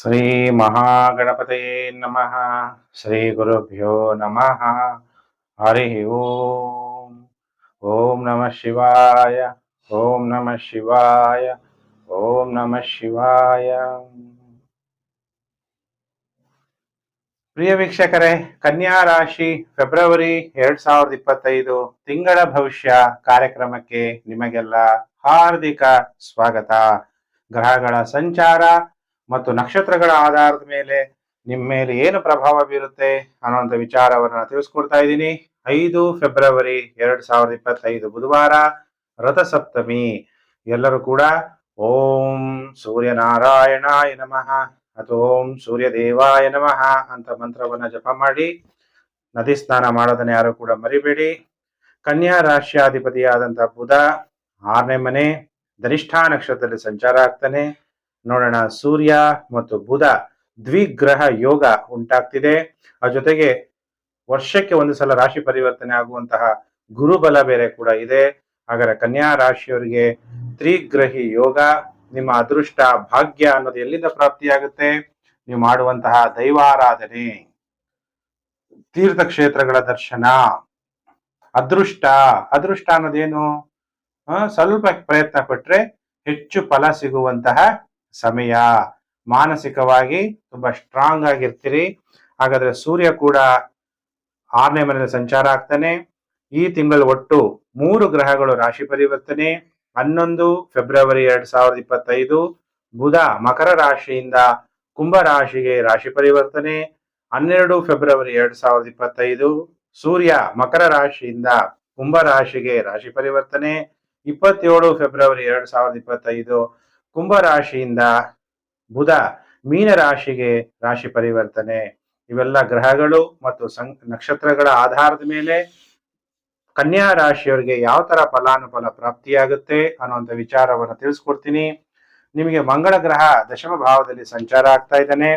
ಶ್ರೀ ಮಹಾಗಣಪತಯೇ ನಮಃ. ಶ್ರೀ ಗುರುಭ್ಯೋ ನಮಃ. ಹರಿ ಓಂ. ಓಂ ನಮಃ ಶಿವಾಯ. ಓಂ ನಮಃ ಶಿವಾಯ. ಓಂ ನಮಃ ಶಿವಾಯ. ಪ್ರಿಯ ವೀಕ್ಷಕರೇ, ಕನ್ಯಾ ರಾಶಿ, ಫೆಬ್ರವರಿ ಎರಡ್ ಸಾವಿರದ ಇಪ್ಪತ್ತೈದು ತಿಂಗಳ ಭವಿಷ್ಯ ಕಾರ್ಯಕ್ರಮಕ್ಕೆ ನಿಮಗೆಲ್ಲ ಹಾರ್ದಿಕ ಸ್ವಾಗತ. ಗ್ರಹಗಳ ಸಂಚಾರ ಮತ್ತು ನಕ್ಷತ್ರಗಳ ಆಧಾರದ ಮೇಲೆ ನಿಮ್ಮ ಮೇಲೆ ಏನು ಪ್ರಭಾವ ಬೀರುತ್ತೆ ಅನ್ನುವಂಥ ವಿಚಾರವನ್ನು ತಿಳಿಸ್ಕೊಡ್ತಾ ಇದ್ದೀನಿ. ಐದು ಫೆಬ್ರವರಿ ಎರಡ್ ಸಾವಿರದ ಇಪ್ಪತ್ತೈದು ಬುಧವಾರ, ರಥಸಪ್ತಮಿ. ಎಲ್ಲರೂ ಕೂಡ ಓಂ ಸೂರ್ಯನಾರಾಯಣಾಯ ನಮಃ, ಅಥವಾ ಓಂ ಸೂರ್ಯ ದೇವಾಯ ನಮಃ ಅಂತ ಮಂತ್ರವನ್ನ ಜಪ ಮಾಡಿ ನದಿ ಸ್ನಾನ ಮಾಡೋದನ್ನ ಯಾರು ಕೂಡ ಮರಿಬೇಡಿ. ಕನ್ಯಾ ರಾಶಿಯಾಧಿಪತಿಯಾದಂತಹ ಬುಧ ಆರನೇ ಮನೆ, ಧನಿಷ್ಠಾ ನಕ್ಷತ್ರದಲ್ಲಿ ಸಂಚಾರ ಆಗ್ತಾನೆ. ನೋಡೋಣ, ಸೂರ್ಯ ಮತ್ತು ಬುಧ ದ್ವಿಗ್ರಹ ಯೋಗ ಉಂಟಾಗ್ತಿದೆ. ಆ ಜೊತೆಗೆ ವರ್ಷಕ್ಕೆ ಒಂದು ಸಲ ರಾಶಿ ಪರಿವರ್ತನೆ ಆಗುವಂತಹ ಗುರುಬಲ ಬೇರೆ ಕೂಡ ಇದೆ. ಹಾಗಾದ್ರೆ ಕನ್ಯಾ ರಾಶಿಯವರಿಗೆ ತ್ರಿಗ್ರಹಿ ಯೋಗ ನಿಮ್ಮ ಅದೃಷ್ಟ, ಭಾಗ್ಯ ಅನ್ನೋದು ಎಲ್ಲಿಂದ ಪ್ರಾಪ್ತಿಯಾಗುತ್ತೆ? ನೀವು ಮಾಡುವಂತಹ ದೈವಾರಾಧನೆ, ತೀರ್ಥಕ್ಷೇತ್ರಗಳ ದರ್ಶನ, ಅದೃಷ್ಟ ಅದೃಷ್ಟ ಅನ್ನೋದೇನು? ಸ್ವಲ್ಪ ಪ್ರಯತ್ನ ಪಟ್ರೆ ಹೆಚ್ಚು ಫಲ ಸಿಗುವಂತಹ ಸಮಯ ಮಾನಸಿಕವಾಗಿ ತುಂಬಾ ಸ್ಟ್ರಾಂಗ್ ಆಗಿರ್ತೀರಿ. ಹಾಗಾದ್ರೆ ಸೂರ್ಯ ಕೂಡ ಆರನೇ ಮನೆಯಲ್ಲಿ ಸಂಚಾರ ಆಗ್ತಾನೆ. ಈ ತಿಂಗಳು ಒಟ್ಟು ಮೂರು ಗ್ರಹಗಳು ರಾಶಿ ಪರಿವರ್ತನೆ. ಹನ್ನೊಂದು ಫೆಬ್ರವರಿ ಎರಡ್ ಸಾವಿರದ ಇಪ್ಪತ್ತೈದು, ಬುಧ ಮಕರ ರಾಶಿಯಿಂದ ಕುಂಭ ರಾಶಿಗೆ ರಾಶಿ ಪರಿವರ್ತನೆ. ಹನ್ನೆರಡು ಫೆಬ್ರವರಿ ಎರಡ್ ಸಾವಿರದ ಇಪ್ಪತ್ತೈದು, ಸೂರ್ಯ ಮಕರ ರಾಶಿಯಿಂದ ಕುಂಭ ರಾಶಿಗೆ ರಾಶಿ ಪರಿವರ್ತನೆ. ಇಪ್ಪತ್ತೇಳು ಫೆಬ್ರವರಿ ಎರಡ್ ಸಾವಿರದ ಇಪ್ಪತ್ತೈದು ಕುಂಭ ರಾಶಿಯಿಂದ ಬುಧ ಮೀನ ರಾಶಿಗೆ ರಾಶಿ ಪರಿವರ್ತನೆ. ಇವೆಲ್ಲ ಗ್ರಹಗಳು ಮತ್ತು ಸಂ, ನಕ್ಷತ್ರಗಳ ಆಧಾರದ ಮೇಲೆ ಕನ್ಯಾ ರಾಶಿಯವರಿಗೆ ಯಾವ ತರ ಫಲಾನುಫಲ ಪ್ರಾಪ್ತಿಯಾಗುತ್ತೆ ಅನ್ನುವಂಥ ವಿಚಾರವನ್ನು ತಿಳಿಸ್ಕೊಡ್ತೀನಿ. ನಿಮಗೆ ಮಂಗಳ ಗ್ರಹ ದಶಮ ಭಾವದಲ್ಲಿ ಸಂಚಾರ ಆಗ್ತಾ ಇದ್ದಾನೆ.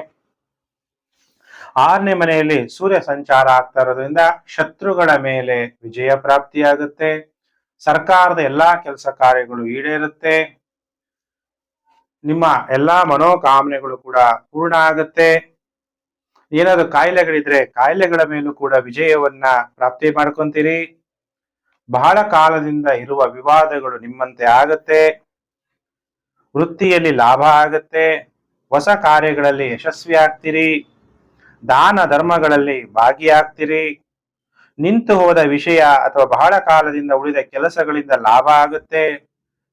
ಆರನೇ ಮನೆಯಲ್ಲಿ ಸೂರ್ಯ ಸಂಚಾರ ಆಗ್ತಾ ಇರೋದ್ರಿಂದ ಶತ್ರುಗಳ ಮೇಲೆ ವಿಜಯ ಪ್ರಾಪ್ತಿಯಾಗುತ್ತೆ. ಸರ್ಕಾರದ ಎಲ್ಲಾ ಕೆಲಸ ಕಾರ್ಯಗಳು ಈಡೇರುತ್ತೆ. ನಿಮ್ಮ ಎಲ್ಲಾ ಮನೋಕಾಮನೆಗಳು ಕೂಡ ಪೂರ್ಣ ಆಗುತ್ತೆ. ಏನಾದ್ರು ಕಾಯಿಲೆಗಳಿದ್ರೆ ಕಾಯಿಲೆಗಳ ಮೇಲೂ ಕೂಡ ವಿಜಯವನ್ನ ಪ್ರಾಪ್ತಿ ಮಾಡ್ಕೊಂತೀರಿ. ಬಹಳ ಕಾಲದಿಂದ ಇರುವ ವಿವಾದಗಳು ನಿಮ್ಮಂತೆ ಆಗತ್ತೆ. ವೃತ್ತಿಯಲ್ಲಿ ಲಾಭ ಆಗತ್ತೆ. ಹೊಸ ಕಾರ್ಯಗಳಲ್ಲಿ ಯಶಸ್ವಿ ಆಗ್ತೀರಿ. ದಾನ ಧರ್ಮಗಳಲ್ಲಿ ಭಾಗಿಯಾಗ್ತೀರಿ. ನಿಂತು ಹೋದ ವಿಷಯ ಅಥವಾ ಬಹಳ ಕಾಲದಿಂದ ಉಳಿದ ಕೆಲಸಗಳಿಂದ ಲಾಭ ಆಗುತ್ತೆ.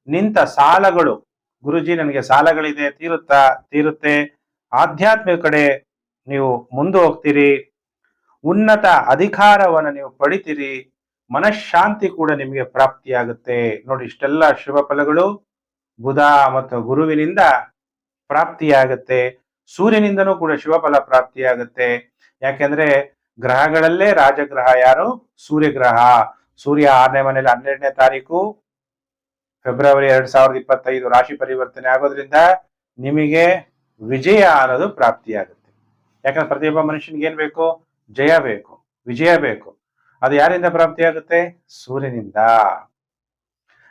ನಿಂತ ಸಾಲಗಳು ಗುರುಜಿ, ನನಗೆ ಸಾಲಗಳಿದೆ, ತೀರುತ್ತಾ, ತೀರುತ್ತೆ. ಆಧ್ಯಾತ್ಮಿಕ ಕಡೆ ನೀವು ಮುಂದೆ ಹೋಗ್ತೀರಿ. ಉನ್ನತ ಅಧಿಕಾರವನ್ನು ನೀವು ಪಡಿತೀರಿ. ಮನಃಶಾಂತಿ ಕೂಡ ನಿಮಗೆ ಪ್ರಾಪ್ತಿಯಾಗುತ್ತೆ. ನೋಡಿ, ಇಷ್ಟೆಲ್ಲ ಶುಭ ಫಲಗಳು ಬುಧ ಮತ್ತು ಗುರುವಿನಿಂದ ಪ್ರಾಪ್ತಿಯಾಗುತ್ತೆ. ಸೂರ್ಯನಿಂದನೂ ಕೂಡ ಶುಭ ಫಲ ಪ್ರಾಪ್ತಿಯಾಗುತ್ತೆ. ಯಾಕೆಂದ್ರೆ ಗ್ರಹಗಳಲ್ಲೇ ರಾಜಗ್ರಹ ಯಾರು? ಸೂರ್ಯಗ್ರಹ. ಸೂರ್ಯ ಆರನೇ ಮನೇಲಿ ಹನ್ನೆರಡನೇ ತಾರೀಕು ಫೆಬ್ರವರಿ ಎರಡ್ ಸಾವಿರದ ಇಪ್ಪತ್ತೈದು ರಾಶಿ ಪರಿವರ್ತನೆ ಆಗೋದ್ರಿಂದ ನಿಮಗೆ ವಿಜಯ ಅನ್ನೋದು ಪ್ರಾಪ್ತಿಯಾಗುತ್ತೆ. ಯಾಕಂದ್ರೆ ಪ್ರತಿಯೊಬ್ಬ ಮನುಷ್ಯನಿಗೆ ಏನ್ ಬೇಕು? ಜಯ ಬೇಕು. ವಿಜಯ ಬೇಕು. ಅದು ಯಾರಿಂದ ಪ್ರಾಪ್ತಿಯಾಗುತ್ತೆ? ಸೂರ್ಯನಿಂದ.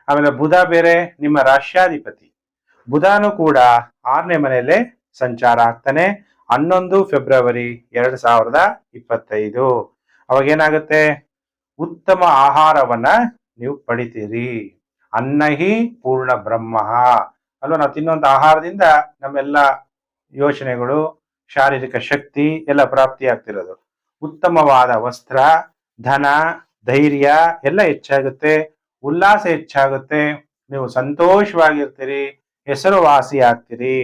ಆಮೇಲೆ ಬುಧ ಬೇರೆ, ನಿಮ್ಮ ರಾಶ್ಯಾಧಿಪತಿ ಬುಧಾನು ಕೂಡ ಆರನೇ ಮನೆಯಲ್ಲೇ ಸಂಚಾರ ಆಗ್ತಾನೆ. ಹನ್ನೊಂದು ಫೆಬ್ರವರಿ ಎರಡ್ ಸಾವಿರದ ಇಪ್ಪತ್ತೈದು. ಅವಾಗ ಏನಾಗುತ್ತೆ? ಉತ್ತಮ ಆಹಾರವನ್ನ ನೀವು ಪಡಿತೀರಿ. ಅನ್ನಹಿ ಪೂರ್ಣ ಬ್ರಹ್ಮ. ಅಲ್ವಾ? ನಾವು ತಿನ್ನುವಂತ ಆಹಾರದಿಂದ ನಮ್ಮೆಲ್ಲ ಯೋಚನೆಗಳು, ಶಾರೀರಿಕ ಶಕ್ತಿ ಎಲ್ಲ ಪ್ರಾಪ್ತಿ ಆಗ್ತಿರೋದು. ಉತ್ತಮವಾದ ವಸ್ತ್ರ, ಧನ, ಧೈರ್ಯ ಎಲ್ಲ ಹೆಚ್ಚಾಗುತ್ತೆ. ಉಲ್ಲಾಸ ಹೆಚ್ಚಾಗುತ್ತೆ. ನೀವು ಸಂತೋಷವಾಗಿರ್ತೀರಿ, ಹೆಸರುವಾಸಿ ಆಗ್ತೀರಿ,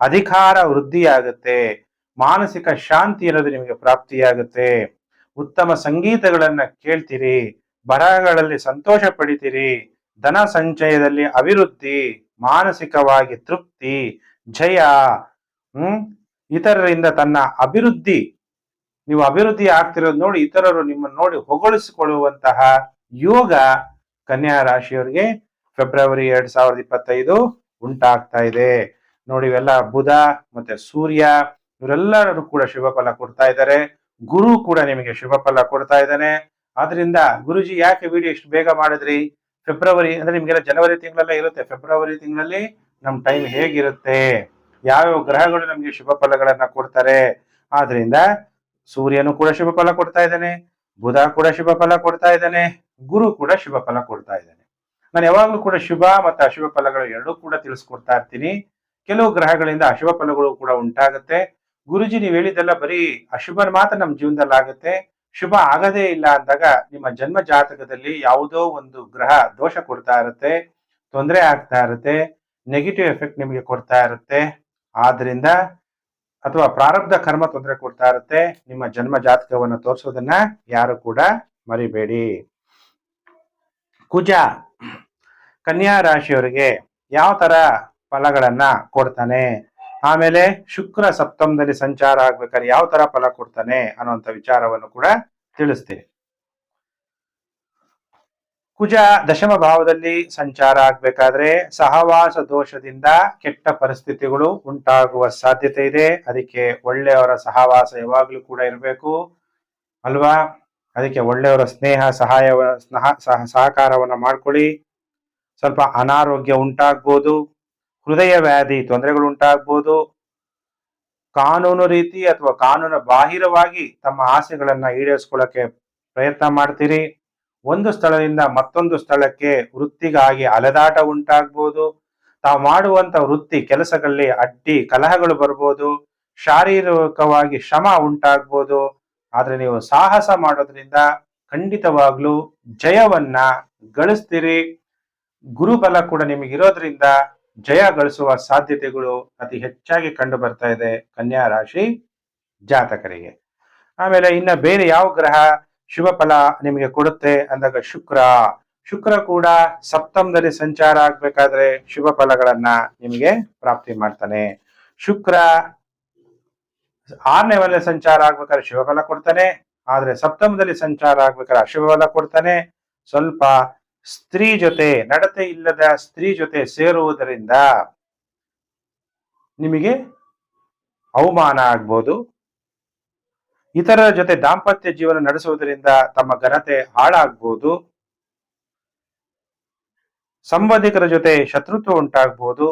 ಅಧಿಕಾರ ವೃದ್ಧಿಯಾಗುತ್ತೆ, ಮಾನಸಿಕ ಶಾಂತಿ ಅನ್ನೋದು ನಿಮಗೆ ಪ್ರಾಪ್ತಿಯಾಗುತ್ತೆ. ಉತ್ತಮ ಸಂಗೀತಗಳನ್ನ ಕೇಳ್ತೀರಿ, ಬರಹಗಳಲ್ಲಿ ಸಂತೋಷ ಪಡಿತೀರಿ ಧನ ಸಂಚಯದಲ್ಲಿ ಅಭಿವೃದ್ಧಿ, ಮಾನಸಿಕವಾಗಿ ತೃಪ್ತಿ, ಜಯ, ಹ್ಮ್? ಇತರರಿಂದ ತನ್ನ ಅಭಿವೃದ್ಧಿ. ನೀವು ಅಭಿವೃದ್ಧಿ ಆಗ್ತಿರೋದು ನೋಡಿ ಇತರರು ನಿಮ್ಮನ್ನು ನೋಡಿ ಹೊಗಳಿಸಿಕೊಳ್ಳುವಂತಹ ಯೋಗ ಕನ್ಯಾ ರಾಶಿಯವರಿಗೆ ಫೆಬ್ರವರಿ ಎರಡ್ ಸಾವಿರದ ಇಪ್ಪತ್ತೈದು ಉಂಟಾಗ್ತಾ ಇದೆ. ನೋಡಿ ಇವೆಲ್ಲ ಬುಧ ಮತ್ತೆ ಸೂರ್ಯ, ಇವರೆಲ್ಲರೂ ಕೂಡ ಶುಭ ಫಲ ಕೊಡ್ತಾ ಇದ್ದಾರೆ. ಗುರು ಕೂಡ ನಿಮಗೆ ಶುಭ ಫಲ ಕೊಡ್ತಾ ಇದ್ದಾನೆ. ಆದ್ರಿಂದ ಗುರುಜಿ ಯಾಕೆ ವಿಡಿಯೋ ಇಷ್ಟು ಬೇಗ ಮಾಡಿದ್ರಿ? ಫೆಬ್ರವರಿ ಅಂದ್ರೆ ನಿಮ್ಗೆಲ್ಲ ಜನವರಿ ತಿಂಗಳಲ್ಲೇ ಇರುತ್ತೆ. ಫೆಬ್ರವರಿ ತಿಂಗಳಲ್ಲಿ ನಮ್ ಟೈಮ್ ಹೇಗಿರುತ್ತೆ? ಯಾವ್ಯಾವ ಗ್ರಹಗಳು ನಮಗೆ ಶುಭ ಫಲಗಳನ್ನ ಕೊಡ್ತಾರೆ? ಆದ್ರಿಂದ ಸೂರ್ಯನು ಕೂಡ ಶುಭ ಫಲ ಕೊಡ್ತಾ ಇದ್ದಾನೆ. ಬುಧ ಕೂಡ ಶುಭ ಫಲ ಕೊಡ್ತಾ ಇದ್ದಾನೆ. ಗುರು ಕೂಡ ಶುಭ ಫಲ ಕೊಡ್ತಾ ಇದ್ದಾನೆ. ನಾನು ಯಾವಾಗ್ಲೂ ಕೂಡ ಶುಭ ಮತ್ತು ಅಶುಭ ಫಲಗಳು ಎರಡೂ ಕೂಡ ತಿಳಿಸ್ಕೊಡ್ತಾ ಇರ್ತೀನಿ. ಕೆಲವು ಗ್ರಹಗಳಿಂದ ಅಶುಭ ಫಲಗಳು ಕೂಡ ಉಂಟಾಗುತ್ತೆ. ಗುರುಜಿ, ನೀವು ಹೇಳಿದ್ದೆಲ್ಲ ಬರೀ ಅಶುಭ ಮಾತ್ರ ನಮ್ಮ ಜೀವನದಲ್ಲಿ ಆಗುತ್ತೆ ಶುಭ ಆಗದೇ ಇಲ್ಲ ಅಂದಾಗ ನಿಮ್ಮ ಜನ್ಮ ಜಾತಕದಲ್ಲಿ ಯಾವುದೋ ಒಂದು ಗ್ರಹ ದೋಷ ಕೊಡ್ತಾ ಇರುತ್ತೆ, ತೊಂದರೆ ಆಗ್ತಾ ಇರುತ್ತೆ ನೆಗೆಟಿವ್ ಎಫೆಕ್ಟ್ ನಿಮಗೆ ಕೊಡ್ತಾ ಇರುತ್ತೆ. ಆದ್ರಿಂದ ಅಥವಾ ಪ್ರಾರಬ್ಧ ಕರ್ಮ ತೊಂದರೆ ಕೊಡ್ತಾ ಇರುತ್ತೆ, ನಿಮ್ಮ ಜನ್ಮ ಜಾತಕವನ್ನು ತೋರಿಸೋದನ್ನ ಯಾರು ಕೂಡ ಮರಿಬೇಡಿ. ಕುಜ, ಕನ್ಯಾ ರಾಶಿಯವರಿಗೆ ಯಾವ ತರ ಫಲಗಳನ್ನ ಕೊಡ್ತಾನೆ? ಆಮೇಲೆ ಶುಕ್ರ ಸಪ್ತಮದಲ್ಲಿ ಸಂಚಾರ ಆಗ್ಬೇಕಾದ್ರೆ ಯಾವ ತರ ಫಲ ಕೊಡ್ತಾನೆ ಅನ್ನುವಂಥ ವಿಚಾರವನ್ನು ಕೂಡ ತಿಳಿಸ್ತೀನಿ. ಕುಜ ದಶಮ ಭಾವದಲ್ಲಿ ಸಂಚಾರ ಆಗ್ಬೇಕಾದ್ರೆ ಸಹವಾಸ ದೋಷದಿಂದ ಕೆಟ್ಟ ಪರಿಸ್ಥಿತಿಗಳು ಉಂಟಾಗುವ ಸಾಧ್ಯತೆ ಇದೆ. ಅದಕ್ಕೆ ಒಳ್ಳೆಯವರ ಸಹವಾಸ ಯಾವಾಗ್ಲೂ ಕೂಡ ಇರಬೇಕು. ಅಲ್ವಾ? ಅದಕ್ಕೆ ಒಳ್ಳೆಯವರ ಸ್ನೇಹ ಸಹಾಯ ಸಹಕಾರವನ್ನ ಮಾಡ್ಕೊಳ್ಳಿ. ಸ್ವಲ್ಪ ಅನಾರೋಗ್ಯ ಉಂಟಾಗ್ಬೋದು. ಹೃದಯ ವ್ಯಾಧಿ ತೊಂದರೆಗಳು ಉಂಟಾಗ್ಬೋದು ಕಾನೂನು ರೀತಿ ಅಥವಾ ಕಾನೂನು ಬಾಹಿರವಾಗಿ ತಮ್ಮ ಆಸೆಗಳನ್ನ ಈಡೇರಿಸ್ಕೊಳ್ಳಕ್ಕೆ ಪ್ರಯತ್ನ ಮಾಡ್ತೀರಿ. ಒಂದು ಸ್ಥಳದಿಂದ ಮತ್ತೊಂದು ಸ್ಥಳಕ್ಕೆ ವೃತ್ತಿಗಾಗಿ ಅಲೆದಾಟ ಉಂಟಾಗ್ಬೋದು. ತಾವು ಮಾಡುವಂತ ವೃತ್ತಿ ಕೆಲಸಗಳಲ್ಲಿ ಅಡ್ಡಿ ಕಲಹಗಳು ಬರ್ಬೋದು. ಶಾರೀರಿಕವಾಗಿ ಶ್ರಮ ಉಂಟಾಗ್ಬೋದು. ಆದ್ರೆ ನೀವು ಸಾಹಸ ಮಾಡೋದ್ರಿಂದ ಖಂಡಿತವಾಗ್ಲೂ ಜಯವನ್ನ ಗಳಿಸ್ತೀರಿ. ಗುರುಬಲ ಕೂಡ ನಿಮಗಿರೋದ್ರಿಂದ ಜಯ ಗಳಿಸುವ ಸಾಧ್ಯತೆಗಳು ಅತಿ ಹೆಚ್ಚಾಗಿ ಕಂಡು ಬರ್ತಾ ಇದೆ ಕನ್ಯಾ ರಾಶಿ ಜಾತಕರಿಗೆ. ಆಮೇಲೆ ಇನ್ನ ಬೇರೆ ಯಾವ ಗ್ರಹ ಶುಭ ಫಲ ನಿಮಗೆ ಕೊಡುತ್ತೆ ಅಂದಾಗ ಶುಕ್ರ. ಶುಕ್ರ ಕೂಡ ಸಪ್ತಮದಲ್ಲಿ ಸಂಚಾರ ಆಗ್ಬೇಕಾದ್ರೆ ಶುಭ ಫಲಗಳನ್ನ ನಿಮಗೆ ಪ್ರಾಪ್ತಿ ಮಾಡ್ತಾನೆ. ಶುಕ್ರ ಆರನೇ ಮನೆ ಸಂಚಾರ ಆಗ್ಬೇಕಾದ್ರೆ ಶುಭ ಫಲ ಕೊಡ್ತಾನೆ. ಆದ್ರೆ ಸಪ್ತಮದಲ್ಲಿ ಸಂಚಾರ ಆಗ್ಬೇಕಾದ್ರೆ ಅಶುಭ ಫಲ ಕೊಡ್ತಾನೆ. ಸ್ವಲ್ಪ ಸ್ತ್ರೀ ಜೊತೆ, ನಡತೆ ಇಲ್ಲದ ಸ್ತ್ರೀ ಜೊತೆ ಸೇರುವುದರಿಂದ ನಿಮಗೆ ಅವಮಾನ ಆಗ್ಬೋದು. ಇತರರ ಜೊತೆ ದಾಂಪತ್ಯ ಜೀವನ ನಡೆಸುವುದರಿಂದ ತಮ್ಮ ಘನತೆ ಹಾಳಾಗ್ಬೋದು. ಸಂಬಂಧಿಕರ ಜೊತೆ ಶತ್ರುತ್ವ ಉಂಟಾಗ್ಬೋದು.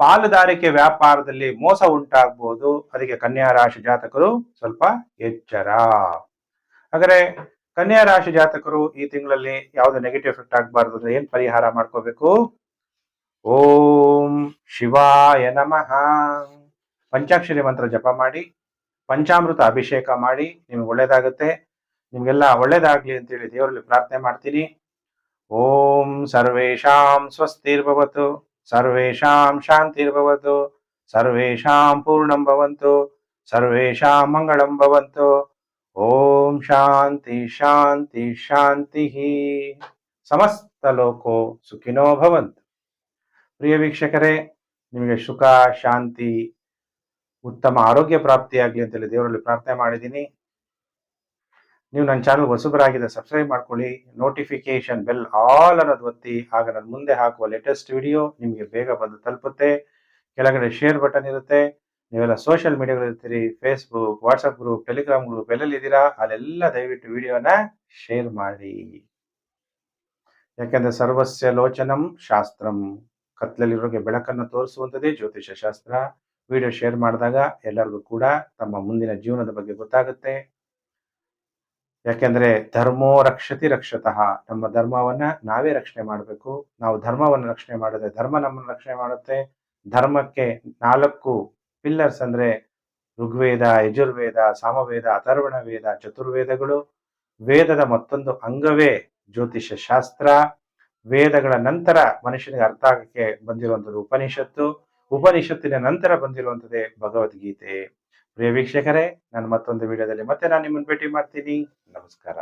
ಪಾಲುದಾರಿಕೆ ವ್ಯಾಪಾರದಲ್ಲಿ ಮೋಸ ಉಂಟಾಗ್ಬೋದು. ಅದಕ್ಕೆ ಕನ್ಯಾ ರಾಶಿ ಜಾತಕರು ಸ್ವಲ್ಪ ಎಚ್ಚರ. ಹಾಗಾದ್ರೆ ಕನ್ಯಾ ರಾಶಿ ಜಾತಕರು ಈ ತಿಂಗಳಲ್ಲಿ ಯಾವ್ದು ನೆಗೆಟಿವ್ ಎಫೆಕ್ಟ್ ಆಗಬಾರ್ದು ಅಂದ್ರೆ ಏನ್ ಪರಿಹಾರ ಮಾಡ್ಕೋಬೇಕು? ಓಂ ಶಿವಾಯ ನಮಃ. ಪಂಚಾಕ್ಷರಿ ಮಂತ್ರ ಜಪ ಮಾಡಿ, ಪಂಚಾಮೃತ ಅಭಿಷೇಕ ಮಾಡಿ, ನಿಮ್ಗೆ ಒಳ್ಳೇದಾಗುತ್ತೆ. ನಿಮ್ಗೆಲ್ಲ ಒಳ್ಳೇದಾಗ್ಲಿ ಅಂತೇಳಿ ದೇವರಲ್ಲಿ ಪ್ರಾರ್ಥನೆ ಮಾಡ್ತೀನಿ. ಓಂ ಸರ್ವೇಷಾಂ ಸ್ವಸ್ತಿರ್ಭವತು, ಸರ್ವೇಷಾಂ ಶಾಂತಿರ್ಭವತು, ಸರ್ವೇಷಾಂ ಪೂರ್ಣಂ ಭವಂತು, ಸರ್ವೇಷಾಂ ಮಂಗಳಂ ಭವಂತು ಓಂ ಶಾಂತಿ ಶಾಂತಿ ಶಾಂತಿ. ಸಮಸ್ತ ಲೋಕೋ ಸುಖಿನೋ ಭವಂತ. ಪ್ರಿಯ ವೀಕ್ಷಕರೇ, ನಿಮಗೆ ಸುಖ, ಶಾಂತಿ, ಉತ್ತಮ ಆರೋಗ್ಯ ಪ್ರಾಪ್ತಿಯಾಗಲಿ ಅಂತೇಳಿ ದೇವರಲ್ಲಿ ಪ್ರಾರ್ಥನೆ ಮಾಡಿದ್ದೀನಿ. ನೀವು ನನ್ನ ಚಾನಲ್ ಹೊಸಬರಾಗಿದೆ ಸಬ್ಸ್ಕ್ರೈಬ್ ಮಾಡ್ಕೊಳ್ಳಿ ನೋಟಿಫಿಕೇಶನ್ ಬೆಲ್ ಆಲ್ ಅನ್ನೋದು ಒತ್ತಿ, ಆಗ ನಾನು ಮುಂದೆ ಹಾಕುವ ಲೇಟೆಸ್ಟ್ ವಿಡಿಯೋ ನಿಮಗೆ ಬೇಗ ಬಂದು ತಲುಪುತ್ತೆ. ಕೆಳಗಡೆ ಶೇರ್ ಬಟನ್ ಇರುತ್ತೆ. ನೀವೆಲ್ಲ social ಮೀಡಿಯಾಗಳಿರ್ತೀರಿ Facebook WhatsApp group Telegram group ಎಲ್ಲೆಲ್ಲಿ ಇದ್ದೀರಾ, ಅಲ್ಲೆಲ್ಲ ದಯವಿಟ್ಟು ವಿಡಿಯೋನ ಶೇರ್ ಮಾಡಿ. ಯಾಕೆಂದ್ರೆ ಸರ್ವಸ್ಯ ಲೋಚನಂ ಶಾಸ್ತ್ರಂ. ಕತ್ಲಲ್ಲಿರೋಗೆ ಬೆಳಕನ್ನು ತೋರಿಸುವಂಥದ್ದೇ ಜ್ಯೋತಿಷ ಶಾಸ್ತ್ರ. ವಿಡಿಯೋ ಶೇರ್ ಮಾಡಿದಾಗ ಎಲ್ಲರಿಗೂ ಕೂಡ ತಮ್ಮ ಮುಂದಿನ ಜೀವನದ ಬಗ್ಗೆ ಗೊತ್ತಾಗುತ್ತೆ. ಯಾಕೆಂದ್ರೆ ಧರ್ಮೋ ರಕ್ಷತಿ ರಕ್ಷತಃ. ನಮ್ಮ ಧರ್ಮವನ್ನ ನಾವೇ ರಕ್ಷಣೆ ಮಾಡಬೇಕು. ನಾವು ಧರ್ಮವನ್ನು ರಕ್ಷಣೆ ಮಾಡಿದ್ರೆ ಧರ್ಮ ನಮ್ಮನ್ನು ರಕ್ಷಣೆ ಮಾಡುತ್ತೆ. ಧರ್ಮಕ್ಕೆ ನಾಲ್ಕು ಪಿಲ್ಲರ್ಸ್ ಅಂದ್ರೆ ಋಗ್ವೇದ, ಯಜುರ್ವೇದ, ಸಾಮವೇದ ಅಥರ್ವಣ ವೇದ ಚತುರ್ವೇದಗಳು. ವೇದದ ಮತ್ತೊಂದು ಅಂಗವೇ ಜ್ಯೋತಿಷ ಶಾಸ್ತ್ರ. ವೇದಗಳ ನಂತರ ಮನುಷ್ಯನಿಗೆ ಅರ್ಥ ಆಗಕ್ಕೆ ಬಂದಿರುವಂಥದ್ದು ಉಪನಿಷತ್ತು. ಉಪನಿಷತ್ತಿನ ನಂತರ ಬಂದಿರುವಂಥದ್ದೇ ಭಗವದ್ಗೀತೆ. ಪ್ರಿಯ ವೀಕ್ಷಕರೇ, ನಾನು ಮತ್ತೊಂದು ವಿಡಿಯೋದಲ್ಲಿ ಮತ್ತೆ ನಾನು ನಿಮ್ಮನ್ನು ಭೇಟಿ ಮಾಡ್ತೀನಿ. ನಮಸ್ಕಾರ.